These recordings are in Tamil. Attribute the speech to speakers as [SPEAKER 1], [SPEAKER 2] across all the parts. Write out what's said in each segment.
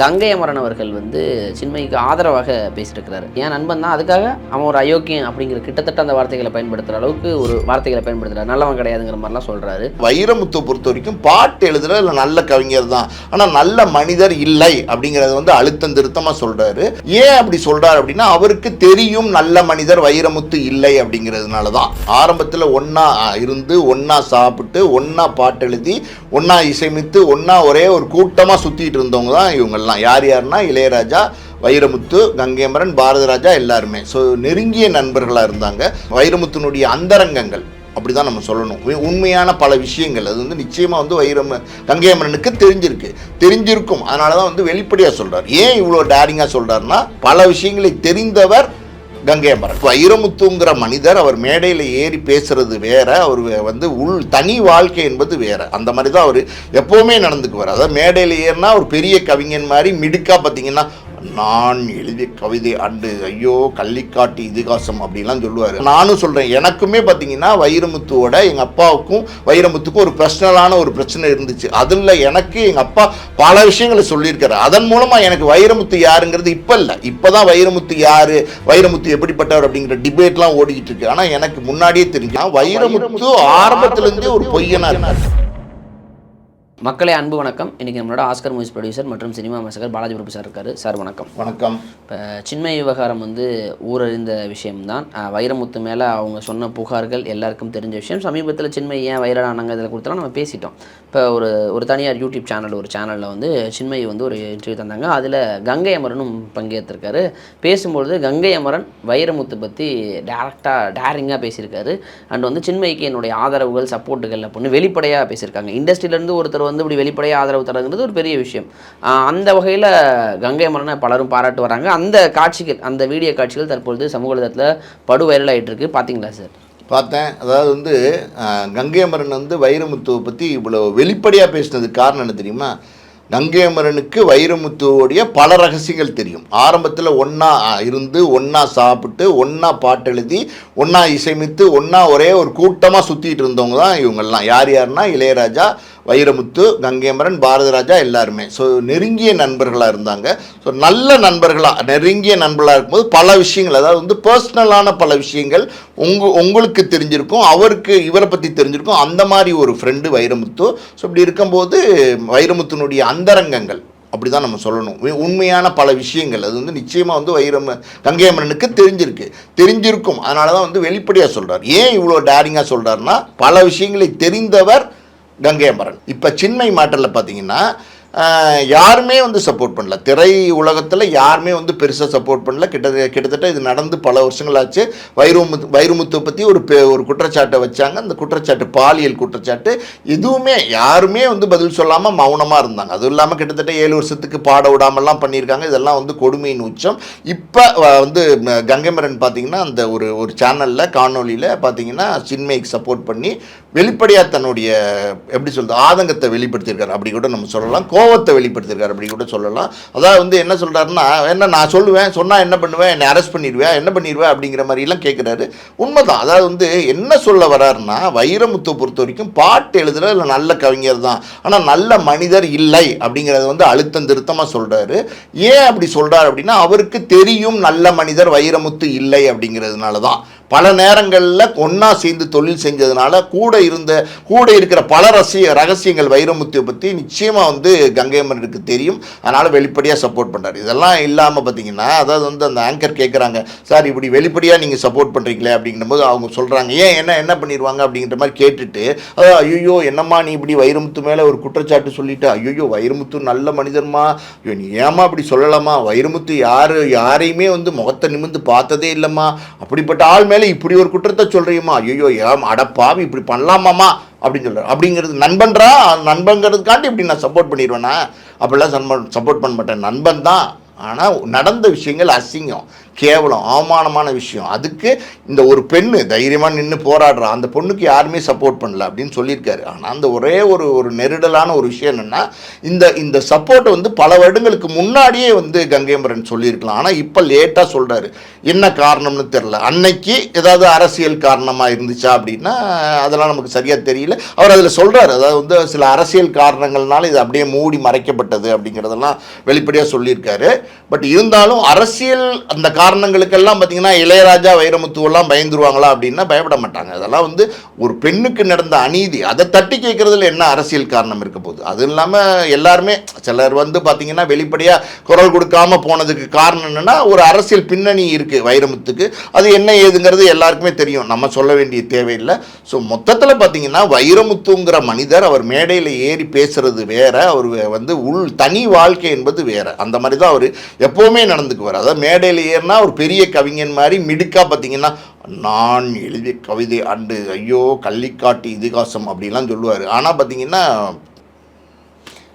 [SPEAKER 1] கங்கை அமரன் அவர்கள் வந்து சின்மயிக்கு ஆதரவாக பேசியிருக்கிறாரு. என் நண்பன் தான் அதுக்காக அவன் ஒரு அயோக்கியம் அப்படிங்கிற கிட்டத்தட்ட அந்த வார்த்தைகளை பயன்படுத்துகிற அளவுக்கு ஒரு வார்த்தைகளை பயன்படுத்துகிறார் நல்லவன் கிடையாதுங்கிற மாதிரிலாம் சொல்கிறாரு
[SPEAKER 2] வைரமுத்து பொறுத்த வரைக்கும் பாட்டு எழுதுற இல்லை நல்ல கவிஞர் தான். ஆனால் நல்ல மனிதர் இல்லை அப்படிங்கறத வந்து அழுத்தம் திருத்தமாக சொல்கிறாரு ஏன் அப்படி சொல்கிறார் அப்படின்னா அவருக்கு தெரியும் நல்ல மனிதர் வைரமுத்து இல்லை அப்படிங்கிறதுனால தான். ஆரம்பத்தில் ஒன்றா இருந்து ஒன்றா சாப்பிட்டு ஒன்றா பாட்டு எழுதி ஒன்றா இசைமித்து ஒன்றா ஒரே ஒரு கூட்டமாக சுற்றிட்டு இருந்தவங்க தான் இவங்கெல்லாம். யார் யாருன்னா இளையராஜா வைரமுத்து கங்கேமரன் பாரதிராஜா எல்லாருமே. ஸோ நெருங்கிய நண்பர்களாக இருந்தாங்க. வைரமுத்துனுடைய அந்தரங்கங்கள் அப்படிதான் நம்ம சொல்லணும். உண்மையான பல விஷயங்கள். அது வந்து நிச்சயமாக வந்து வைரம் கங்கையமரனுக்கு தெரிஞ்சிருக்கு. தெரிஞ்சிருக்கும். அதனால தான் வந்து வெளிப்படையாக சொல்கிறார் ஏன் இவ்வளோ டேரிங்காக சொல்கிறாருன்னா பல விஷயங்களை தெரிந்தவர் கங்கை அமரன் வைரமுத்துங்கிற மனிதர் அவர் மேடையில் ஏறி பேசுறது வேற அவர் வந்து உள் தனி வாழ்க்கை என்பது வேற. அந்த மாதிரி தான் அவர் எப்போவுமே நடந்துக்குவார். அதாவது மேடையில் ஏறினா ஒரு பெரிய கவிஞன் மாதிரி மிடுக்கா பார்த்தீங்கன்னா நான் எழுதிய கவிதை அண்டு ஐயோ கள்ளிக்காட்டு இதிகாசம் அப்படிலாம் சொல்லுவார். நானும் சொல்கிறேன் எனக்குமே பார்த்தீங்கன்னா வைரமுத்துவோட எங்கள் அப்பாவுக்கும் வைரமுத்துக்கும் ஒரு பர்சனலான ஒரு பிரச்சனை இருந்துச்சு. அதில் எனக்கு எங்கள் அப்பா பல விஷயங்களை சொல்லியிருக்காரு. அதன் மூலமாக எனக்கு வைரமுத்து யாருங்கிறது இப்போ இல்லை. இப்போ தான் வைரமுத்து யார் வைரமுத்து எப்படிப்பட்டவர் அப்படிங்கிற டிபேட்லாம் ஓடிக்கிட்டு இருக்கு. ஆனால் எனக்கு முன்னாடியே தெரிஞ்சு வைரமுத்து ஆரம்பத்துலேருந்தே ஒரு பொய்யனாக இருந்தார்
[SPEAKER 1] மக்களே அன்பு வணக்கம். இன்னைக்கு நம்மளோட ஆஸ்கர் மூவிஸ் ப்ரொடியூசர் மற்றும் சினிமா விமர்சகர் பாலாஜி பிரபு சார் இருக்காரு. சார் வணக்கம்.
[SPEAKER 2] வணக்கம்.
[SPEAKER 1] இப்போ சின்மய விவகாரம் வந்து ஊரறிந்த விஷயம்தான். வைரமுத்து மேலே அவங்க சொன்ன புகார்கள் எல்லாருக்கும் தெரிஞ்ச விஷயம். சமீபத்தில் சின்மய் ஏன் வைரல் ஆனாங்க இதில் கொடுத்தலாம் நம்ம பேசிட்டோம். இப்போ ஒரு ஒரு தனியார் யூடியூப் சேனல் ஒரு சேனலில் வந்து சின்மய் வந்து ஒரு இன்டர்வியூ தந்தாங்க. அதில் கங்கை அமரனும் பங்கேற்றிருக்காரு. பேசும்பொழுது கங்கை அமரன் வைரமுத்து பற்றி டேரெக்டாக டேரிங்காக பேசியிருக்காரு. அண்ட் வந்து சின்மய்க்கு என்னுடைய ஆதரவுகள் சப்போர்ட்டுகள் அப்படின்னு வெளிப்படையாக பேசியிருக்காங்க. இண்டஸ்ட்ரியிலேருந்து ஒருத்தர் வந்து இப்படி வெளிப்படையாக ஆதரவு தரங்கிறது ஒரு பெரிய விஷயம். அந்த வகையில் கங்கை அமரனை பலரும் பாராட்டு வராங்க. அந்த காட்சிகள் அந்த வீடியோ காட்சிகள் தற்பொழுது சமூக வலைதளத்தில் படு வைரல் ஆயிட்டு இருக்கு. பார்த்தீங்களா சார்?
[SPEAKER 2] பார்த்தேன். அதாவது வந்து கங்கை அமரன் வந்து வைரமுத்துவை பற்றி இவ்வளோ வெளிப்படையாக பேசினதுக்கு காரணம் என்ன தெரியுமா? கங்கையமரனுக்கு வைரமுத்துவோடைய பல ரகசியங்கள் தெரியும். ஆரம்பத்தில் ஒன்றா இருந்து ஒன்றா சாப்பிட்டு ஒன்றா பாட்டு எழுதி ஒன்றா இசைமித்து ஒன்றா ஒரே ஒரு கூட்டமாக சுற்றிட்டு இருந்தவங்க தான் இவங்கெல்லாம் யார் யாருன்னா இளையராஜா வைரமுத்து கங்கேமரன் பாரதிராஜா எல்லாருமே. ஸோ நெருங்கிய நண்பர்களாக இருந்தாங்க. ஸோ நல்ல நண்பர்களாக நெருங்கிய நண்பர்களாக இருக்கும்போது பல விஷயங்கள் அதாவது வந்து பர்சனலான பல விஷயங்கள் உங்க உங்களுக்கு தெரிஞ்சிருக்கும் அவருக்கு இவரை பற்றி தெரிஞ்சிருக்கும். அந்த மாதிரி ஒரு ஃப்ரெண்டு வைரமுத்து. ஸோ இப்படி இருக்கும்போது வைரமுத்துனுடைய அந்தரங்கங்கள் அப்படி தான் நம்ம சொல்லணும். உண்மையான பல விஷயங்கள். அது வந்து நிச்சயமாக வந்து வைரம் கங்கையம்மனுக்கு தெரிஞ்சிருக்கு. தெரிஞ்சிருக்கும். அதனால தான் வந்து வெளிப்படையாக சொல்கிறார் ஏன் இவ்வளோ டேரிங்காக சொல்கிறாருன்னா பல விஷயங்களை தெரிந்தவர் கங்கையமரன் இப்போ சின்மை மாட்டலில் பார்த்தீங்கன்னா யாருமே வந்து சப்போர்ட் பண்ணல. திரை உலகத்தில் யாருமே வந்து பெருசாக சப்போர்ட் பண்ணல. கிட்ட கிட்டத்தட்ட இது நடந்து பல வருஷங்களாச்சு. வைரமுத்து வைரமுத்து பற்றி ஒரு ஒரு குற்றச்சாட்டை வச்சாங்க. அந்த குற்றச்சாட்டு பாலியல் குற்றச்சாட்டு எதுவுமே யாருமே வந்து பதில் சொல்லாமல் மௌனமாக இருந்தாங்க. அதுவும் இல்லாமல் கிட்டத்தட்ட ஏழு வருஷத்துக்கு பாட விடாமல்லாம் பண்ணியிருக்காங்க. இதெல்லாம் வந்து கொடுமையின் உச்சம் இப்போ வந்து கங்கைமரன் பார்த்தீங்கன்னா அந்த ஒரு ஒரு சேனலில் காணொளியில் பார்த்தீங்கன்னா சின்மைக்கு சப்போர்ட் பண்ணி வெளிப்படையாக தன்னுடைய எப்படி சொல்கிறது ஆதங்கத்தை வெளிப்படுத்தியிருக்காரு. அப்படி கூட நம்ம சொல்லலாம். கோவத்தை வெளிப்படுத்திருக்கார் அப்படி கூட சொல்லலாம். அதாவது வந்து என்ன சொல்கிறாருன்னா என்ன நான் சொல்லுவேன் சொன்னால் என்ன பண்ணுவேன் என்னை அரெஸ்ட் பண்ணிடுவேன் என்ன பண்ணிடுவேன் அப்படிங்கிற மாதிரிலாம் கேட்குறாரு உண்மைதான். அதாவது வந்து என்ன சொல்ல வர்றாருன்னா வைரமுத்தை பொறுத்த வரைக்கும் பாட்டு எழுதுற இல்லை நல்ல கவிஞர் தான். ஆனால் நல்ல மனிதர் இல்லை அப்படிங்கிறத வந்து அழுத்தம் திருத்தமாக சொல்கிறாரு ஏன் அப்படி சொல்கிறார் அப்படின்னா அவருக்கு தெரியும் நல்ல மனிதர் வைரமுத்து இல்லை அப்படிங்கிறதுனால தான் பல நேரங்களில் ஒன்றா சேர்ந்து தொழில் செஞ்சதுனால கூட இருந்த கூட இருக்கிற பல ரசிய ரகசியங்கள் வைரமுத்தியை பற்றி நிச்சயமாக வந்து கங்கையம்மனுக்கு தெரியும். அதனால் வெளிப்படையாக சப்போர்ட் பண்ணுறாரு இதெல்லாம் இல்லாமல் பார்த்தீங்கன்னா அதாவது வந்து அந்த ஆங்கர் கேட்குறாங்க சார் இப்படி வெளிப்படையாக நீங்கள் சப்போர்ட் பண்ணுறீங்களே அப்படிங்கிற போது அவங்க சொல்கிறாங்க ஏன் என்ன என்ன பண்ணிடுவாங்க அப்படிங்கிற மாதிரி கேட்டுட்டு அதாவது ஐயோ என்னம்மா நீ இப்படி வைரமுத்து மேலே ஒரு குற்றச்சாட்டு சொல்லிட்டு? ஐயோ வைரமுத்து நல்ல மனிதர்மா? ஐயோ நீ ஏமா அப்படி சொல்லலாமா? வைரமுத்து யார் யாரையுமே வந்து முகத்தை நிமிர்ந்து பார்த்ததே இல்லைம்மா. அப்படிப்பட்ட ஆள் மேலே இப்படி ஒரு குற்றத்தை சொல்கிறியம்மா ஐயோ ஏம் அடப்பாவி இப்படி பண்ணலாமாம்மா அப்படின்னு சொல்கிறார் அப்படிங்கிறது நண்பன்றா? நண்பங்கிறதுக்காண்டி இப்படி நான் சப்போர்ட் பண்ணிடுவேனா அப்படிலாம் சப்போர்ட் பண்ண மாட்டேன். நண்பன் தான். ஆனால் நடந்த விஷயங்கள் அசிங்கம். கேவலம் அவமானமான விஷயம். அதுக்கு இந்த ஒரு பெண்ணு தைரியமாக நின்று போராடுறா. அந்த பொண்ணுக்கு யாருமே சப்போர்ட் பண்ணல அப்படின்னு சொல்லியிருக்காரு. ஆனால் அந்த ஒரே ஒரு ஒரு நெருடலான ஒரு விஷயம் என்னென்னா இந்த இந்த சப்போர்ட்டை வந்து பல வருடங்களுக்கு முன்னாடியே வந்து கங்கைமரன் சொல்லியிருக்கலாம். ஆனால் இப்போ லேட்டாக சொல்கிறாரு என்ன காரணம்னு தெரில அன்னைக்கு ஏதாவது அரசியல் காரணமாக இருந்துச்சா அப்படின்னா அதெல்லாம் நமக்கு சரியாக தெரியல. அவர் அதில் சொல்கிறாரு அதாவது வந்து சில அரசியல் காரணங்கள்னால இது அப்படியே மூடி மறைக்கப்பட்டது அப்படிங்கிறதெல்லாம் வெளிப்படையாக சொல்லியிருக்காரு. பட் இருந்தாலும் அரசியல் அந்த காரணங்களுக்கெல்லாம் பார்த்தீங்கன்னா இளையராஜா வைரமுத்துவெல்லாம் பயந்துருவாங்களா அப்படின்னா பயப்பட மாட்டாங்க. அதெல்லாம் வந்து ஒரு பெண்ணுக்கு நடந்த அநீதி அதை தட்டி கேட்குறதுல என்ன அரசியல் காரணம் இருக்க போகுது? அது இல்லாமல் எல்லாருமே சிலர் வந்து பார்த்தீங்கன்னா வெளிப்படையாக குரல் கொடுக்காம போனதுக்கு காரணம் என்னென்னா ஒரு அரசியல் பின்னணி இருக்குது வைரமுத்துக்கு. அது என்ன ஏதுங்கிறது எல்லாருக்குமே தெரியும். நம்ம சொல்ல வேண்டிய தேவையில்லை. ஸோ மொத்தத்தில் பார்த்தீங்கன்னா வைரமுத்துங்கிற மனிதர் அவர் மேடையில் ஏறி பேசுறது வேற அவர் வந்து உள் தனி வாழ்க்கை என்பது வேற. அந்த மாதிரி தான் அவர் எப்போவுமே நடந்துக்குவார். அதாவது மேடையில் ஏறினா ஒரு பெரிய கவிஞன் மாதிரி மிடுக்கா பார்த்தீங்கன்னா நான் எழுதிய கவிதை அண்டு ஐயோ கள்ளிக்காட்டு இதிகாசம் அப்படிலாம் சொல்லுவார். ஆனால் பார்த்தீங்கன்னா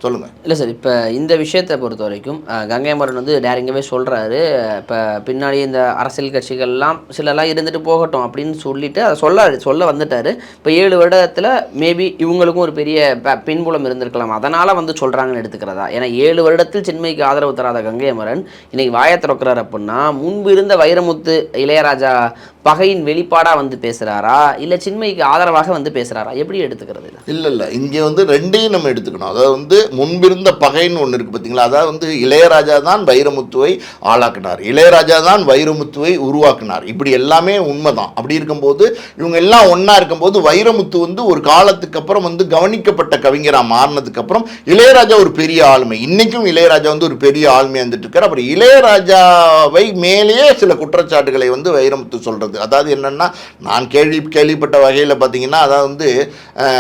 [SPEAKER 2] சொல்லுங்கள்
[SPEAKER 1] இல்லை சார் இப்போ இந்த விஷயத்தை பொறுத்த வரைக்கும் கங்கை மரன் வந்து டேரிங்கவே சொல்கிறாரு இப்போ பின்னாடி இந்த அரசியல் கட்சிகள்லாம் சிலலாம் இருந்துட்டு போகட்டும் அப்படின்னு சொல்லிட்டு அதை சொல்ல சொல்ல வந்துட்டாரு. இப்போ ஏழு வருடத்தில் மேபி இவங்களுக்கும் ஒரு பெரிய ப- பின்புலம் இருந்திருக்கலாம். அதனால் வந்து சொல்கிறாங்கன்னு எடுத்துக்கிறதா? ஏன்னா ஏழு வருடத்தில் சின்மைக்கு ஆதரவு தராத கங்கை அமரன் இன்னைக்கு வாயை திறக்கிறார் அப்படின்னா முன்பு இருந்த வைரமுத்து இளையராஜா பகையின் வெளிப்பாடாக வந்து பேசுகிறாரா இல்லை சின்மைக்கு ஆதரவாக வந்து பேசுகிறாரா எப்படி எடுத்துக்கிறது?
[SPEAKER 2] இல்லை இல்லை. இங்கே வந்து ரெண்டையும் நம்ம எடுத்துக்கணும். அதாவது வந்து முன்பிருந்த பகைன்னு ஒன்று இருக்குது பார்த்தீங்களா அதாவது வந்து இளையராஜா தான் வைரமுத்துவை ஆளாக்கினார். இளையராஜா தான் வைரமுத்துவை உருவாக்குனார். இப்படி எல்லாமே உண்மைதான். அப்படி இருக்கும்போது இவங்க எல்லாம் ஒன்றா இருக்கும்போது வைரமுத்து வந்து ஒரு காலத்துக்கு அப்புறம் வந்து கவனிக்கப்பட்ட கவிஞராக மாறினதுக்கு அப்புறம் இளையராஜா ஒரு பெரிய ஆளுமை. இன்றைக்கும் இளையராஜா வந்து ஒரு பெரிய ஆளுமை வந்துட்டு இருக்கார். அப்புறம் இளையராஜாவை மேலேயே சில குற்றச்சாட்டுகளை வந்து வைரமுத்து சொல்கிறது அதாவது என்னென்னா நான் கேள்வி கேள்விப்பட்ட வகையில் பார்த்தீங்கன்னா அதாவது வந்து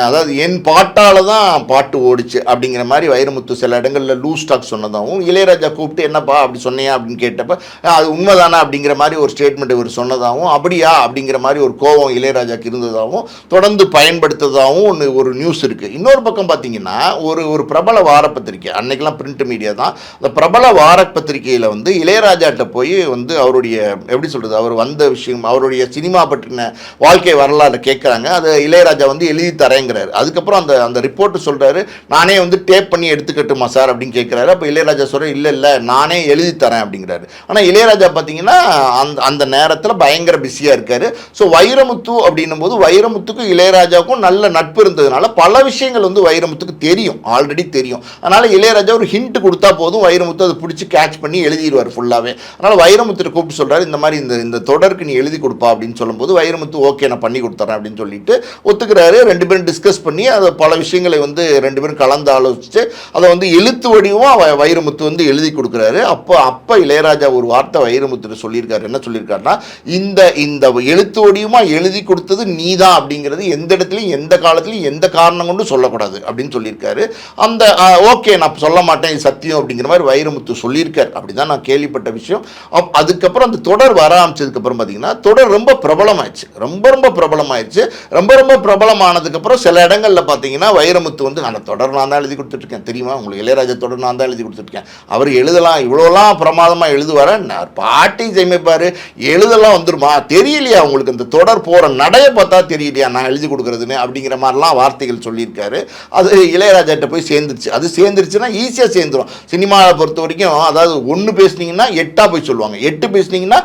[SPEAKER 2] அதாவது என் பாட்டால் தான் பாட்டு ஓடிச்சு அப்படிங்கிற மாதிரி வைரமுத்து சில இடங்களில் லூஸ் டாக் சொன்னதாகவும் இளையராஜா கூப்பிட்டு என்னப்பா அப்படி சொன்னியா? அப்படின்னு கேட்டப்ப அது உண்மைதானா? அப்படிங்கிற மாதிரி ஒரு ஸ்டேட்மெண்ட் இவர் சொன்னதாகவும் அப்படியா? அப்படிங்கிற மாதிரி ஒரு கோபம் இளையராஜாக்கு இருந்ததாகவும் தொடர்ந்து பயன்படுத்ததாகவும் ஒன்று ஒரு நியூஸ் இருக்குது இன்னொரு பக்கம் பார்த்தீங்கன்னா ஒரு ஒரு பிரபல வாரப்பத்திரிக்கை அன்னைக்கெல்லாம் பிரிண்ட் மீடியா தான். அந்த பிரபல வார பத்திரிகையில் வந்து இளையராஜாட்ட போய் வந்து அவருடைய எப்படி சொல்கிறது அவர் வந்த விஷயம் அவருடைய சினிமா பற்றின வாழ்க்கை வரலாறு கேட்குறாங்க அதை இளையராஜா வந்து எழுதி தரேங்கிறாரு. அதுக்கப்புறம் அந்த அந்த ரிப்போர்ட் சொல்கிறாரு நானே வந்து டேப் பண்ணி எடுத்துக்கட்டுமா சார் அப்படின்னு கேட்குறாரு அப்போ இளையராஜா சொல்கிற இல்லை இல்லை நானே எழுதி தரேன் அப்படிங்கிறாரு. ஆனால் இளையராஜா பார்த்தீங்கன்னா அந்த அந்த நேரத்தில் பயங்கர பிஸியாக இருக்காரு. ஸோ வைரமுத்து அப்படின்னும் போது வைரமுத்துக்கும் இளையராஜாவுக்கும் நல்ல நட்பு இருந்ததுனால பல விஷயங்கள் வந்து வைரமுத்துக்கு தெரியும் ஆல்ரெடி தெரியும். அதனால் இளையராஜா ஒரு ஹிண்ட் கொடுத்தா போதும் வைரமுத்து அதை பிடிச்சி கேட்ச் பண்ணி எழுதிடுவார் ஃபுல்லாகவே அதனால் வைரமுத்து கூப்பிட்டு சொல்கிறார் இந்த மாதிரி இந்த இந்த தொடருக்கு நீ எழுதி கொடுப்பா அப்படின்னு சொல்லும்போது வைரமுத்து ஓகே நான் பண்ணி கொடுத்துறேன் அப்படின்னு சொல்லிட்டு ஒத்துக்கிறாரு. ரெண்டு பேரும் டிஸ்கஸ் பண்ணி அதை பல விஷயங்களை வந்து ரெண்டு பேரும் கலந்து ஆலோசித்து அதை வந்து எழுத்து வடிவமாக வ- வைரமுத்து வந்து எழுதி கொடுக்குறாரு. அப்போ அப்போ இளையராஜா ஒரு வார்த்தை வைரமுத்து சொல்லியிருக்காரு. என்ன சொல்லியிருக்காருன்னா இந்த இந்த எழுத்து வடிவமாக எழுதி கொடுத்தது நீதான் அப்படிங்கிறது எந்த இடத்துலையும் எந்த காலத்துலையும் எந்த காரணம் கொண்டும் சொல்லக்கூடாது அப்படின்னு சொல்லியிருக்காரு. அந்த ஓகே நான் சொல்ல மாட்டேன் சத்தியம் அப்படிங்கிற மாதிரி வைரமுத்து சொல்லியிருக்கார். அப்படி தான் நான் கேள்விப்பட்ட விஷயம். அப் அதுக்கப்புறம் அந்த தொடர் வர ஆரம்பிச்சதுக்கப்புறம் பார்த்தீங்கன்னா தொடர் ரொம்ப பிரபலமாயிடுச்சு. ரொம்ப ரொம்ப பிரபலமாயிடுச்சு. ரொம்ப ரொம்ப பிரபலமானதுக்கப்புறம் சில இடங்களில் பார்த்தீங்கன்னா வைரமுத்து வந்து நான் தொடர் நான் தான் எழுதி கொடுத்துட்ருக்கேன் தெரியுமா? உங்களுக்கு இளையராஜா தொடர் நான் தான் எழுதி கொடுத்துருக்கேன். அவர் எழுதலாம் இவ்வளோலாம் பிரமாதமாக எழுதுவார பாட்டி சேமிப்பார். எழுதலாம் வந்துருமா? தெரியலையா உங்களுக்கு இந்த தொடர் போகிற நடைய பார்த்தா தெரியலையா? நான் எழுதி கொடுக்குறதுன்னு அப்படிங்கிற மாதிரிலாம் வார்த்தைகள் சொல்லியிருக்காரு. அது இளையராஜாட்ட போய் சேர்ந்துருச்சு. அது சேர்ந்துருச்சுன்னா ஈஸியாக சேர்ந்துடும் சினிமாவை பொறுத்த வரைக்கும் அதாவது ஒன்று பேசுனீங்கன்னா எட்டாக போய் சொல்லுவாங்க. எட்டு பேசுனீங்கன்னா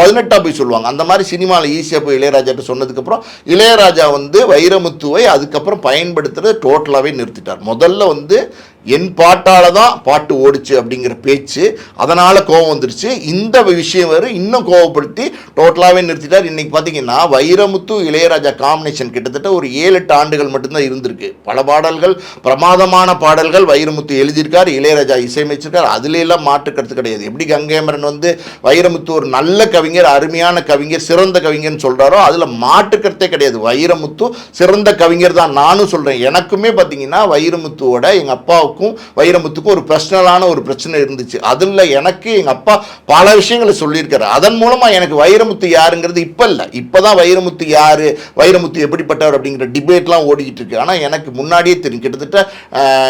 [SPEAKER 2] பதினெட்டாக போய் சொல்லுவாங்க. அந்த மாதிரி சினிமாவில் ஈஸியாக போய் இளையராஜாட்ட சொன்னதுக்கப்புறம் இளையராஜா வந்து வைரமுத்துவை அதுக்கப்புறம் பயன்படுத்துகிறத டோட்டலாகவே நிறுத்திட்டார். முதல்ல வந்து え? என் பாட்டால் தான் பாட்டு ஓடிச்சு அப்படிங்கிற பேச்சு அதனால் கோவம் வந்துருச்சு. இந்த விஷயம் வேறு இன்னும் கோவப்படுத்தி டோட்டலாகவே நிறுத்திட்டார். இன்றைக்கி பார்த்தீங்கன்னா வைரமுத்து இளையராஜா காம்பினேஷன் கிட்டத்தட்ட ஒரு ஏழு எட்டு ஆண்டுகள் மட்டும்தான் இருந்திருக்கு. பல பாடல்கள் பிரமாதமான பாடல்கள் வைரமுத்து எழுதியிருக்கார் இளையராஜா இசையமைச்சிருக்கார். அதுல எல்லாம் மாற்று கருத்து கிடையாது. எப்படி கங்கைமரன் வந்து வைரமுத்து ஒரு நல்ல கவிஞர் அருமையான கவிஞர் சிறந்த கவிஞர்னு சொல்கிறாரோ அதில் மாற்றுக்கருத்தே கிடையாது. வைரமுத்து சிறந்த கவிஞர் தான் நானும் சொல்கிறேன் எனக்குமே பார்த்தீங்கன்னா வைரமுத்துவோட எங்கள் அப்பாவை அப்பாவுக்கும் வைரமுத்துக்கும் ஒரு பர்சனலான ஒரு பிரச்சனை இருந்துச்சு. அதில் எனக்கு எங்கள் அப்பா பல விஷயங்களை சொல்லியிருக்காரு. அதன் மூலமாக எனக்கு வைரமுத்து யாருங்கிறது இப்போ இல்லை. இப்போ தான் வைரமுத்து யார் வைரமுத்து எப்படிப்பட்டவர் அப்படிங்கிற டிபேட்லாம் ஓடிக்கிட்டு இருக்கு. ஆனால் எனக்கு முன்னாடியே தெரியும். கிட்டத்தட்ட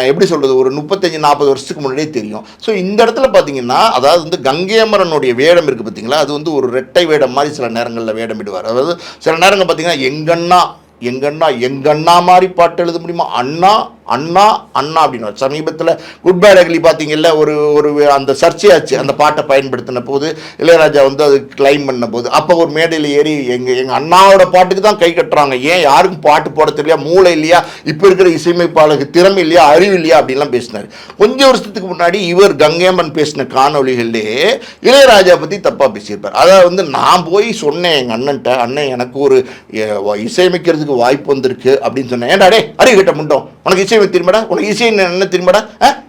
[SPEAKER 2] எப்படி சொல்கிறது ஒரு முப்பத்தஞ்சு நாற்பது வருஷத்துக்கு முன்னாடியே தெரியும். ஸோ இந்த இடத்துல பார்த்தீங்கன்னா அதாவது வந்து கங்கேமரனுடைய வேடம் இருக்குது பார்த்தீங்களா அது வந்து ஒரு ரெட்டை வேடம் மாதிரி சில நேரங்களில் வேடமிடுவார். அதாவது சில நேரங்கள் பார்த்தீங்கன்னா எங்கண்ணா எங்கண்ணா எங்கண்ணா மாதிரி பாட்டு எழுத முடியுமா? அண்ணா அண்ணா அண்ணா அப்படின்னு சமீபத்தில் குட் பேட் அக்லி பார்த்தீங்கல்ல ஒரு ஒரு அந்த சர்ச்சையாச்சு. அந்த பாட்டை பயன்படுத்தின போது இளையராஜா வந்து அது கிளைம் பண்ண போது அப்போ ஒரு மேடையில் ஏறி எங்கள் எங்கள் அண்ணாவோட பாட்டுக்கு தான் கை கட்டுறாங்க. ஏன் யாருக்கும் பாட்டு போட தெரியலையா? மூளை இல்லையா? இப்போ இருக்கிற இசையமைப்பாளருக்கு திறமை இல்லையா? அறிவு இல்லையா? அப்படின்லாம் பேசினார். கொஞ்சம் வருஷத்துக்கு முன்னாடி இவர் கங்கேமன் பேசின காணொளிகளிலே இளையராஜா பற்றி தப்பாக பேசியிருப்பார். அதாவது வந்து நான் போய் சொன்னேன் எங்கள் அண்ணன்ட்ட. அண்ணன் எனக்கு ஒரு இசையமைக்கிறதுக்கு வாய்ப்பு வந்திருக்கு அப்படின்னு சொன்னேன். ஏன்டா டே அறிவு கிட்ட முண்டோம். உனக்கு இசை திரும்படா உனக்கு இசை என்ன திரும்படா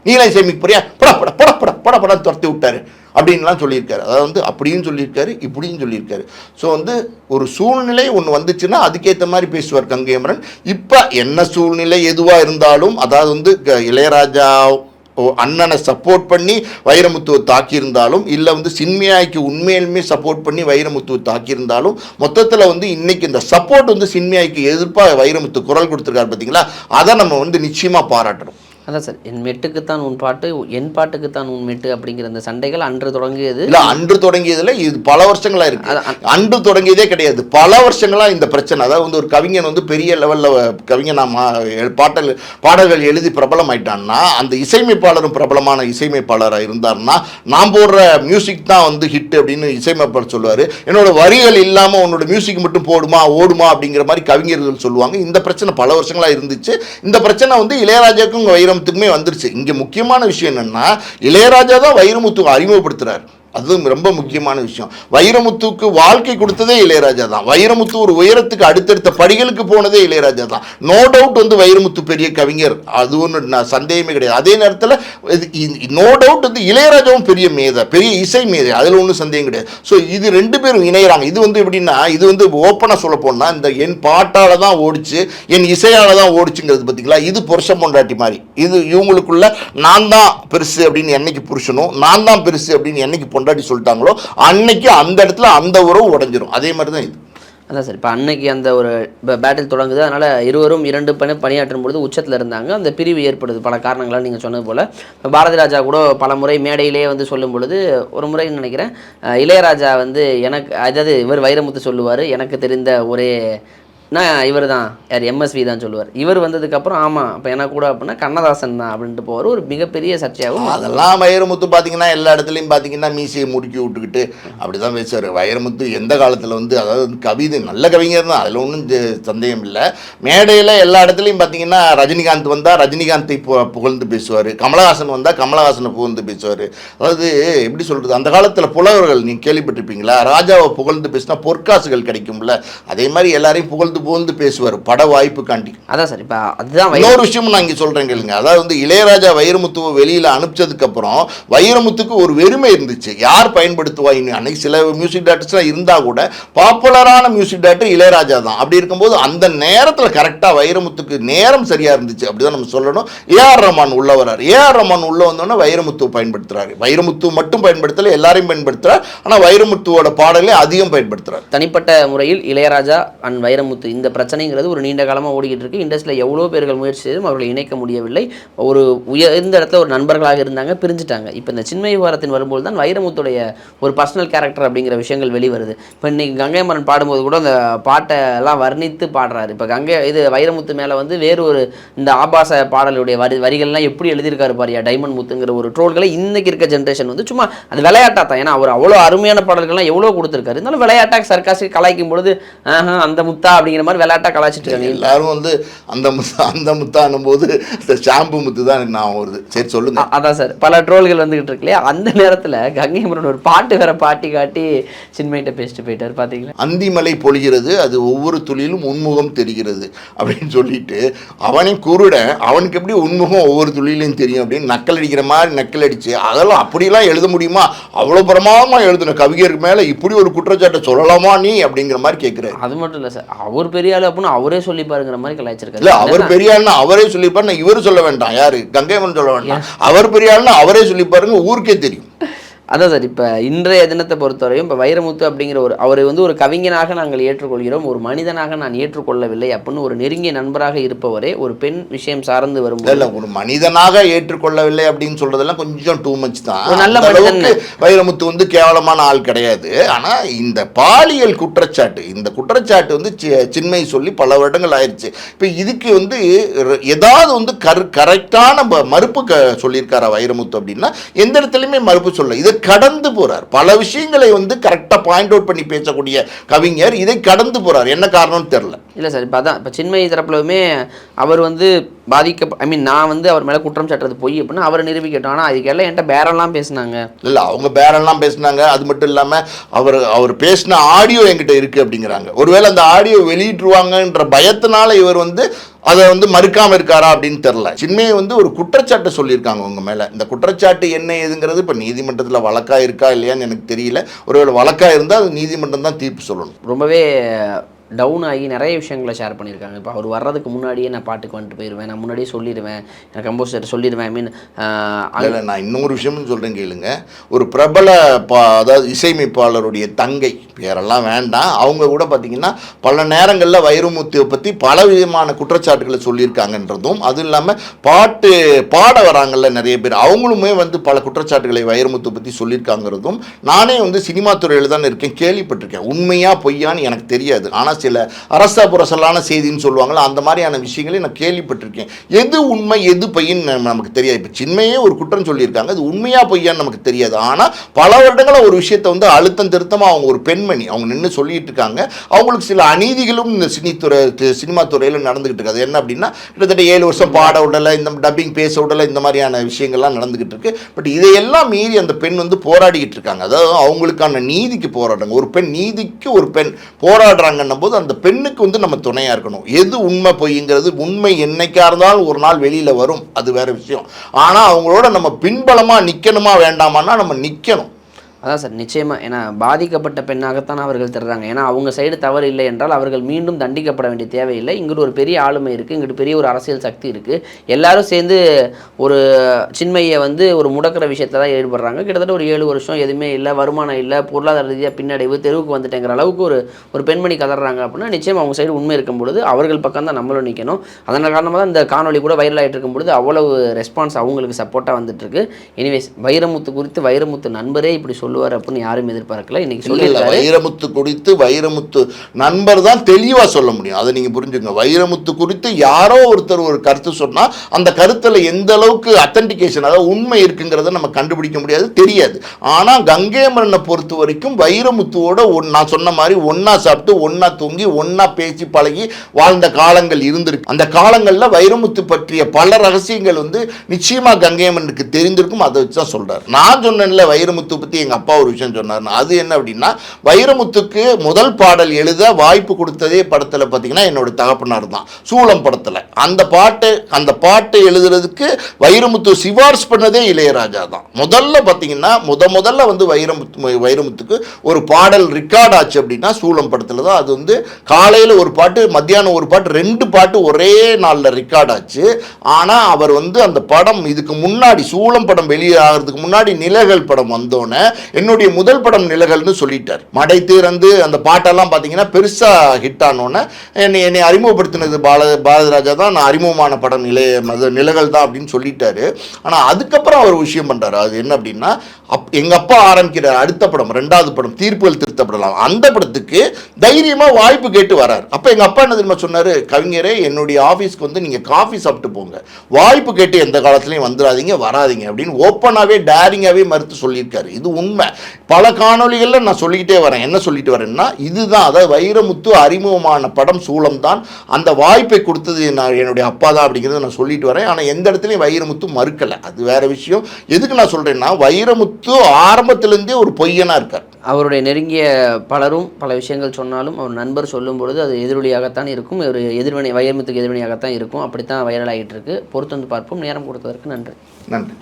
[SPEAKER 2] நீலாம் இசைமைக்கு போறியா பட பட பட பட பட படம் துரத்தி விட்டாரு. அப்படின்லாம் சொல்லியிருக்காரு. அதாவது வந்து அப்படியும் சொல்லியிருக்காரு இப்படியும் சொல்லியிருக்காரு. ஸோ வந்து ஒரு சூழ்நிலை ஒன்று வந்துச்சுன்னா அதுக்கேற்ற மாதிரி பேசுவார் கங்கேமரன் இப்போ என்ன சூழ்நிலை எதுவாக இருந்தாலும் அதாவது வந்து க- இளையராஜா அண்ணனை சப்போர்ட் பண்ணி வைரமுத்துவை தாக்கியிருந்தாலும் இல்லை வந்து சின்மியாய்க்கு உண்மையிலுமே சப்போர்ட் பண்ணி வைரமுத்துவை தாக்கியிருந்தாலும் மொத்தத்தில் வந்து இன்னைக்கு இந்த சப்போர்ட் வந்து சின்மியாய்க்கு எதிர்ப்பாக வைரமுத்து குரல் கொடுத்துருக்காரு பார்த்தீங்களா அதை நம்ம வந்து நிச்சயமாக பாராட்டணும்.
[SPEAKER 1] அதான் சார் என் மெட்டுக்குத்தான் உன் பாட்டு என் பாட்டுக்குத்தான் உன் மெட்டு அப்படிங்கிற அந்த சண்டைகள் அன்று தொடங்கியது.
[SPEAKER 2] இல்ல அன்று தொடங்கியதுல இது பல வருஷங்களா இருக்கு. அன்று தொடங்கியதே கிடையாது. பல வருஷங்களா இந்த பிரச்சனை. அதாவது வந்து ஒரு கவிஞன் வந்து பெரிய லெவல்ல கவிஞனா மா பாட்டல் பாடல்கள் எழுதி பிரபலம் ஆயிட்டான்னா அந்த இசையமைப்பாளரும் பிரபலமான இசையமைப்பாளராக இருந்தாருன்னா நான் போடுற மியூசிக் தான் வந்து ஹிட் அப்படின்னு இசையமைப்பாளர் சொல்லுவாரு. என்னோட வரிகள் இல்லாம உன்னோட மியூசிக் மட்டும் போடுமா ஓடுமா அப்படிங்கிற மாதிரி கவிஞர்கள் சொல்லுவாங்க. இந்த பிரச்சனை பல வருஷங்களா இருந்துச்சு. இந்த பிரச்சனை வந்து இளையராஜாக்கும் ஆங்கிலத்துக்குமே வந்துருச்சு. இங்கே முக்கியமான விஷயம் என்னென்னா இளையராஜா தான் வைரமுத்து அறிமுகப்படுத்துகிறார் அதுவும் ரொம்ப முக்கியமான விஷயம். வைரமுத்துக்கு வாழ்க்கை கொடுத்ததே இளையராஜா தான். வைரமுத்து ஒரு உயரத்துக்கு அடுத்தடுத்த படிகளுக்கு போனதே இளையராஜா தான். நோ டவுட் வந்து வைரமுத்து பெரிய கவிஞர். அது ஒன்று நான் சந்தேகமே கிடையாது. அதே நேரத்தில் நோ டவுட் வந்து இளையராஜாவும் பெரிய மேதை பெரிய இசை மேதை. அதில் ஒன்றும் சந்தேகம் கிடையாது. ஸோ இது ரெண்டு பேரும் இணையிறாங்க. இது வந்து எப்படின்னா இது வந்து ஓப்பனாக சொல்ல போனால் இந்த என் பாட்டால் தான் ஓடிச்சு என் இசையால் தான் ஓடிச்சுங்கிறது பார்த்தீங்களா இது புருஷ பொண்டாட்டி மாதிரி இது இவங்களுக்குள்ள நான் தான் பெருசு அப்படின்னு என்னைக்கு புருஷனும் நான் தான் பெருசு அப்படின்னு என்னைக்கு பொண்டாட்டி சொல்லிட்டாங்களோ அன்னைக்கு அந்த இடத்துல அந்த உறவு உடஞ்சிரும். அதே மாதிரி தான் இது.
[SPEAKER 1] அதான் சார் இப்போ அன்னைக்கு அந்த ஒரு பேட்டில் தொடங்குது. அதனால் இருவரும் இரண்டு பணி பணியாற்றும் பொழுது உச்சத்தில் இருந்தாங்க. அந்த பிரிவு ஏற்படுது. பல காரணங்களால் நீங்கள் சொன்னது போல். பாரதி ராஜா கூட பல முறை மேடையிலே வந்து சொல்லும் பொழுது ஒரு முறை நினைக்கிறேன் இளையராஜா வந்து எனக்கு அதாவது இவர் வைரமுத்து சொல்லுவார் எனக்கு தெரிந்த ஒரே நான் இவர் தான் யார் எம்எஸ்வி தான் சொல்லுவார். இவர் வந்ததுக்கப்புறம் ஆமாம் இப்போ என்ன கூட அப்படின்னா கண்ணதாசன் தான் அப்படின்ட்டு போவார். ஒரு மிகப்பெரிய சர்ச்சையாகவும்
[SPEAKER 2] அதெல்லாம் வைரமுத்து பார்த்தீங்கன்னா எல்லா இடத்துலையும் பார்த்தீங்கன்னா மீசையை முடுக்கி விட்டுக்கிட்டு அப்படி தான் பேசுவார் வைரமுத்து எந்த காலத்தில் வந்து அதாவது கவிதை நல்ல கவிஞர் தான். அதில் ஒன்றும் சந்தேகம் இல்லை. மேடையில் எல்லா இடத்துலையும் பார்த்தீங்கன்னா ரஜினிகாந்த் வந்தால் ரஜினிகாந்தை பு- புகழ்ந்து பேசுவார். கமலஹாசன் வந்தால் கமலஹாசனை புகழ்ந்து பேசுவார். அதாவது எப்படி சொல்கிறது அந்த காலத்தில் புலவர்கள் நீங்கள் கேள்விப்பட்டிருப்பீங்களா? ராஜாவை புகழ்ந்து பேசினா பொற்காசுகள் கிடைக்கும்ல. அதே மாதிரி எல்லாரையும் புகழ்ந்து புகழ்ந்து பேசுவார் பட வாய்ப்புக்காண்டி.
[SPEAKER 1] அதான் சார் இப்போ அதுதான்
[SPEAKER 2] இன்னொரு விஷயமும் நான் இங்கே சொல்கிறேன் கேளுங்க. அதாவது வந்து இளையராஜா வைரமுத்துவை வெளியில் அனுப்பிச்சதுக்கு அப்புறம் வைரமுத்துக்கு ஒரு வெறுமை இருந்துச்சு. யார் பயன்படுத்துவா? இன்னும் அன்னைக்கு சில மியூசிக் டேரக்டர்ஸ்லாம் இருந்தால் கூட பாப்புலரான மியூசிக் டேரக்டர் இளையராஜா தான். அப்படி இருக்கும்போது அந்த நேரத்தில் கரெக்டாக வைரமுத்துக்கு நேரம் சரியாக இருந்துச்சு. அப்படிதான் நம்ம சொல்லணும். ஏஆர் ரஹ்மான் உள்ள வராரு ஏஆர் ரஹ்மான் உள்ள வந்தோன்னே வைரமுத்துவை பயன்படுத்துறாரு. வைரமுத்து மட்டும் பயன்படுத்தல எல்லாரையும் பயன்படுத்துறாரு. ஆனால் வைரமுத்துவோட பாடலே அதிகம் பயன்படுத்துறாரு.
[SPEAKER 1] தனிப்பட்ட முறையில் இளையராஜா அண்ட் வைரமுத்து இந்த பிரச்சனைங்கிறது ஒரு நீண்ட காலமாக ஓடிக்கிட்டு இருக்கு. இண்டஸ்ட்ரியில் எவ்வளோ பேர்கள் முயற்சி செய்தும் அவர்களை இணைக்க முடியவில்லை. ஒரு உயர்ந்த இடத்துல ஒரு நண்பர்களாக இருந்தாங்க பிரிஞ்சுட்டாங்க. இப்போ இந்த சின்மய விவகாரத்தின் வரும்போது தான் வைரமுத்துடைய ஒரு பர்சனல் கேரக்டர் அப்படிங்கிற விஷயங்கள் வெளிவருது. இப்போ இன்னைக்கு கங்கை மரன் பாடும்போது கூட அந்த பாட்டை எல்லாம் வர்ணித்து பாடுறாரு. இப்போ கங்கை இது வைரமுத்து மேலே வந்து வேறு ஒரு இந்த ஆபாச பாடலுடைய வரி வரிகள்லாம் எப்படி எழுதியிருக்காரு பாரியா டைமண்ட் முத்துங்கிற ஒரு ட்ரோல்களை இன்னைக்கு இருக்க ஜென்ரேஷன் வந்து சும்மா அது விளையாட்டா தான். ஏன்னா அவர் அவ்வளோ அருமையான பாடல்கள்லாம் எவ்வளோ கொடுத்துருக்காரு. இருந்தாலும் விளையாட்டாக சர்க்காசி கலாய்க்கும் பொழுது அந்த முத்தா அப்படிங்கிற மாதிரி விளையாட்டாக கலாய்ச்சிட்டு இருக்காங்க
[SPEAKER 2] எல்லாரும் வந்து அந்த முத்தா அந்த முத்தானும் போது இந்த ஷாம்பு முத்து தான் நான் வருது. சரி சொல்லுங்க.
[SPEAKER 1] அதான் சார். பல ட்ரோல்கள் வந்துகிட்டு இருக்கு இல்லையா? அந்த நேரத்தில் கங்கை முருகன் ஒரு பாட்டு வேற பாட்டி காட்டி சின்மையிட்ட பேசிட்டு போயிட்டார் பார்த்தீங்களா
[SPEAKER 2] அந்திமலை பொழிகிறது அது ஒவ்வொரு துளியிலும் உன்முகம் தெரிகிறது அப்படின்னு சொல்லிட்டு அவனை குருட அவனுக்கு எப்படி உன்முகம் ஒவ்வொரு துளியிலையும் தெரியும் அப்படின்னு நக்கல் அடிக்கிற மாதிரி நக்கல் அடிச்சு அதெல்லாம் அப்படிலாம் எழுத முடியுமா? அவ்வளோ பிரமாதமாக எழுதின கவிஞருக்கு மேலே இப்படி ஒரு குற்றச்சாட்டை சொல்லலாமா நீ அப்படிங்கிற மாதிரி கேட்குறாரு
[SPEAKER 1] அது மட்டும் இல்லை சார். அவர் அவர் பெரிய ஆளு அப்படின்னு அவரே சொல்லி பாருங்கிற மாதிரி கலாய்ச்சிருக்காரு.
[SPEAKER 2] இல்ல அவர் பெரிய ஆள்னா அவரே சொல்லிப்பாரு நான் இவர் சொல்ல வேண்டாம் யாரு? கங்கைமன் சொல்ல வேண்டாம். அவர் பெரிய ஆள்னா அவரே சொல்லி பாருங்க ஊருக்கே தெரியும்.
[SPEAKER 1] அதான் சார் இப்போ இன்றைய தினத்தை பொறுத்தவரையும் இப்போ வைரமுத்து அப்படிங்கிற ஒரு அவரை வந்து ஒரு கவிஞனாக நாங்கள் ஏற்றுக்கொள்கிறோம் ஒரு மனிதனாக நான் ஏற்றுக்கொள்ளவில்லை அப்படின்னு ஒரு நெருங்கிய நண்பராக இருப்பவரே ஒரு பெண் விஷயம் சார்ந்து
[SPEAKER 2] இல்ல ஒரு மனிதனாக ஏற்றுக்கொள்ளவில்லை அப்படின்னு சொல்றதெல்லாம் கொஞ்சம் டூ மச் தான்.
[SPEAKER 1] ஒரு நல்ல மனிதன்.
[SPEAKER 2] வைரமுத்து வந்து கேவலமான ஆள் கிடையாது. ஆனா இந்த பாலியல் குற்றச்சாட்டு இந்த குற்றச்சாட்டு வந்து சின்மை சொல்லி பல வருடங்கள் ஆயிடுச்சு இப்ப இதுக்கு வந்து ஏதாவது வந்து கரு கரெக்டான மறுப்பு க சொல்லியிருக்காரா வைரமுத்து அப்படின்னா எந்த இடத்துலையுமே மறுப்பு சொல்ல இதை கடந்து போறார். பல விஷயங்களை வந்து கரெக்டா பாயிண்ட் அவுட் பண்ணி பேசக்கூடிய கவிஞர் இதை கடந்து போறார். என்ன காரணம்னு தெரியல.
[SPEAKER 1] இல்லை சார் இப்போ அதான் இப்போ சின்மயி தரப்புலவுமே அவர் வந்து பாதிக்க ஐ மீன் நான் வந்து அவர் மேலே குற்றம் சாட்டுறது பொய் அப்படின்னா அவரை நிரூபிக்கட்டும். ஆனால் அதுக்கெல்லாம் என்கிட்ட பேரெல்லாம் பேசுனாங்க.
[SPEAKER 2] இல்ல அவங்க பேரெல்லாம் பேசுனாங்க. அது மட்டும் இல்லாம அவர் அவர் பேசின ஆடியோ என்கிட்ட இருக்கு அப்படிங்கிறாங்க. ஒருவேளை அந்த ஆடியோ வெளியிட்டுருவாங்கன்ற பயத்தினால இவர் வந்து அதை வந்து மறுக்காம இருக்காரா அப்படின்னு தெரில சின்மையை வந்து ஒரு குற்றச்சாட்டு சொல்லியிருக்காங்க உங்கள் மேலே. இந்த குற்றச்சாட்டு என்ன ஏதுங்கிறது இப்போ நீதிமன்றத்தில் வழக்காக இருக்கா இல்லையான்னு எனக்கு தெரியல. ஒருவேளை வழக்காக இருந்தால் அது நீதிமன்றம் தான் தீர்ப்பு சொல்லணும்.
[SPEAKER 1] ரொம்பவே டவுன் ஆகி நிறைய விஷயங்களை ஷேர் பண்ணியிருக்காங்க. இப்போ அவர் வர்றதுக்கு முன்னாடியே நான் பாட்டுக்கு வந்துட்டு போயிடுவேன் நான் முன்னாடியே சொல்லிடுவேன். நான் கம்போசர் சொல்லிடுவேன். ஐ மீன்
[SPEAKER 2] அதில் நான் இன்னொரு விஷயமும் சொல்கிறேன் கேளுங்க. ஒரு பிரபல பா அதாவது இசையமைப்பாளருடைய தங்கை பேரெல்லாம் வேண்டாம். அவங்க கூட பார்த்தீங்கன்னா பல நேரங்களில் வைரமுத்துவை பற்றி பல விதமான குற்றச்சாட்டுகளை சொல்லியிருக்காங்கன்றதும் அதுவும் இல்லாமல் பாட்டு பாட வராங்கள்ல நிறைய பேர். அவங்களுமே வந்து பல குற்றச்சாட்டுகளை வைரமுத்து பற்றி சொல்லியிருக்காங்கிறதும் நானே வந்து சினிமா துறையில் தான் இருக்கேன் கேள்விப்பட்டிருக்கேன். உண்மையாக பொய்யான்னு எனக்கு தெரியாது. ஆனால் சில அரச புரசலான செய்தின்னு சொல்லுவாங்களா அந்த மாதிரியான விஷயங்களை நான் கேள்விப்பட்டிருக்கேன். எது உண்மை எது பையன் நமக்கு தெரியாது. இப்போ சின்மையே ஒரு குற்றம் சொல்லியிருக்காங்க. அது உண்மையாக பொய்யான்னு நமக்கு தெரியாது. ஆனால் பல வருடங்களாக ஒரு விஷயத்தை வந்து அழுத்தம் திருத்தமாக அவங்க ஒரு பெண்மணி அவங்க நின்று சொல்லிட்டு இருக்காங்க. அவங்களுக்கு சில அநீதிகளும் இந்த சினித்துறை சினிமா துறையில் நடந்துகிட்டு இருக்கு. அது என்ன அப்படின்னா கிட்டத்தட்ட ஏழு வருஷம் பாட விடலை இந்த டப்பிங் பேச விடலை இந்த மாதிரியான விஷயங்கள்லாம் நடந்துகிட்டு இருக்கு. பட் இதையெல்லாம் மீறி அந்த பெண் வந்து போராடிக்கிட்டு இருக்காங்க. அதாவது அவங்களுக்கான நீதிக்கு போராடுறாங்க. ஒரு பெண் நீதிக்கு ஒரு பெண் போராடுறாங்கன்னும் போது அந்த பெண்ணுக்கு வந்து நம்ம துணையா இருக்கணும். எது உண்மை பொய்ங்கிறது உண்மை என்னைக்கா இருந்தாலும் ஒரு நாள் வெளியில வரும். அது வேற விஷயம். ஆனா அவங்களோட நம்ம பின்பலமா நிக்கணுமா வேண்டாமான்னா நம்ம நிக்கணும்.
[SPEAKER 1] அதான் சார் நிச்சயமாக ஏன்னா பாதிக்கப்பட்ட பெண்ணாகத்தான் அவர்கள் தர்றாங்க. ஏன்னா அவங்க சைடு தவறு இல்லை என்றால் அவர்கள் மீண்டும் தண்டிக்கப்பட வேண்டிய தேவையில்லை. இங்கிட்டு ஒரு பெரிய ஆளுமை இருக்குது இங்கிட்டு பெரிய ஒரு அரசியல் சக்தி இருக்குது எல்லாரும் சேர்ந்து ஒரு சின்மையை வந்து ஒரு முடக்கிற விஷயத்தை தான் ஈடுபடுறாங்க. கிட்டத்தட்ட ஒரு ஏழு வருஷம் எதுவுமே இல்லை வருமானம் இல்லை பொருளாதார ரீதியாக பின்னடைவு தெருவுக்கு வந்துட்டேங்கிற அளவுக்கு ஒரு ஒரு பெண்மணி கதறாங்க அப்படின்னா நிச்சயம் அவங்க சைடு உண்மை இருக்கும் பொழுது அவர்கள் பக்கம் தான் நம்மளும் நிற்கணும் அதன் காரணமாக தான் இந்த காணொளி கூட வைரல் ஆகிட்டு இருக்கும் பொழுது அவ்வளவு ரெஸ்பான்ஸ் அவங்களுக்கு சப்போர்ட்டாக வந்துட்டுருக்கு எனிவேஸ் வைரமுத்து குறித்து வைரமுத்து நண்பரே இப்படி சொல்லுவார் அப்படின்னு யாரும் எதிர்பார்க்கல. இன்னைக்கு சொல்லியிருக்காரு.
[SPEAKER 2] வைரமுத்து குறித்து வைரமுத்து நண்பர் தான் தெளிவா சொல்ல முடியும். அதை நீங்க புரிஞ்சுங்க வைரமுத்து குறித்து யாரோ ஒருத்தர் ஒரு கருத்து சொன்னா அந்த கருத்துல எந்த அளவுக்கு அத்தன்டிகேஷன் அதாவது உண்மை இருக்குங்கிறத நம்ம கண்டுபிடிக்க முடியாது தெரியாது. ஆனா கங்கைமரனை பொறுத்த வரைக்கும் வைரமுத்துவோட ஒன் நான் சொன்ன மாதிரி ஒண்ணா சாப்பிட்டு ஒண்ணா தூங்கி ஒண்ணா பேசி பழகி வாழ்ந்த காலங்கள் இருந்திருக்கு. அந்த காலங்கள்ல வைரமுத்து பற்றிய பல ரகசியங்கள் வந்து நிச்சயமா கங்கையம்மனுக்கு தெரிந்திருக்கும். அதை வச்சு தான் சொல்றாரு. நான் சொன்னேன்ல வைரமுத்து பத்தி எங்க அப்பா ஒரு விஷயம் சொன்னார் அது என்ன அப்படின்னா வைரமுத்துக்கு முதல் பாடல் எழுத வாய்ப்பு கொடுத்ததே படத்தில் பார்த்தீங்கன்னா என்னோட தகப்பனார் தான். சூளம் படத்தில். அந்த பாட்டு அந்த பாட்டு எழுதுறதுக்கு வைரமுத்து சிவார்ஸ் பண்ணதே இளையராஜா தான். முதல்ல பார்த்தீங்கன்னா முத முதல்ல வந்து வைரமுத்து வைரமுத்துக்கு ஒரு பாடல் ரெக்கார்ட் ஆச்சு அப்படின்னா சூளம் படத்தில் தான். அது வந்து காலையில் ஒரு பாட்டு மத்தியானம் ஒரு பாட்டு ரெண்டு பாட்டு ஒரே நாளில் ரெக்கார்ட் ஆச்சு. ஆனால் அவர் வந்து அந்த படம் இதுக்கு முன்னாடி சூளம் படம் வெளியே ஆகிறதுக்கு முன்னாடி நிலகள் படம் வந்தோடனே என்னுடைய முதல் படம் நிலகல்னு சொல்லிட்டார். மடை திறந்து அந்த பாட்டெல்லாம் பார்த்தீங்கன்னா பெருசாக ஹிட் ஆனோன்னே என்னை என்னை அறிமுகப்படுத்தினது பால பாரதிராஜா தான். நான் அறிமுகமான படம் நிலை அது நிலகள் தான் அப்படின்னு சொல்லிட்டாரு. ஆனால் அதுக்கப்புறம் அவர் விஷயம் பண்ணுறாரு அது என்ன அப்படின்னா அப் எங்கள் அப்பா ஆரம்பிக்கிறார் அடுத்த படம் ரெண்டாவது படம் தீர்ப்புகள் திருத்தப்படலாம். அந்த படத்துக்கு தைரியமாக வாய்ப்பு கேட்டு வரார். அப்போ எங்கள் அப்பா என்ன தெரியுமா சொன்னார்? கவிஞரே என்னுடைய ஆஃபீஸ்க்கு வந்து நீங்கள் காஃபி சாப்பிட்டு போங்க. வாய்ப்பு கேட்டு எந்த காலத்துலையும் வந்துடாதீங்க வராதீங்க அப்படின்னு ஓப்பனாகவே டேரிங்காகவே மறுத்து சொல்லியிருக்காரு. இது உண்மை. பல காணொலிகளில் நான் சொல்லிக்கிட்டே வரேன். என்ன சொல்லிட்டு வரேன்னா இதுதான். அதாவது வைரமுத்து அறிமுகமான படம் சூளம் தான் அந்த வாய்ப்பை கொடுத்தது நான் என்னுடைய அப்பா தான் அப்படிங்கிறத நான் சொல்லிட்டு வரேன். ஆனால் எந்த இடத்துலையும் வைரமுத்து மறுக்கலை. அது வேற விஷயம். எதுக்கு நான் சொல்கிறேன்னா வைரமுத்து ஆரம்பத்திலேருந்தே ஒரு பொய்யனாக இருக்கார்.
[SPEAKER 1] அவருடைய நெருங்கிய பலரும் பல விஷயங்கள் சொன்னாலும் அவர் நண்பர் சொல்லும் பொழுது அது எதிரொலியாகத்தான் இருக்கும். ஒரு எதிர்வினை வைரமுத்துக்கு எதிர்வினையாகத்தான் இருக்கும். அப்படித்தான் வைரல் ஆகிட்டு இருக்கு பொறுத்து வந்து பார்ப்போம். நேரம் கொடுத்ததற்கு நன்றி.
[SPEAKER 2] நன்றி.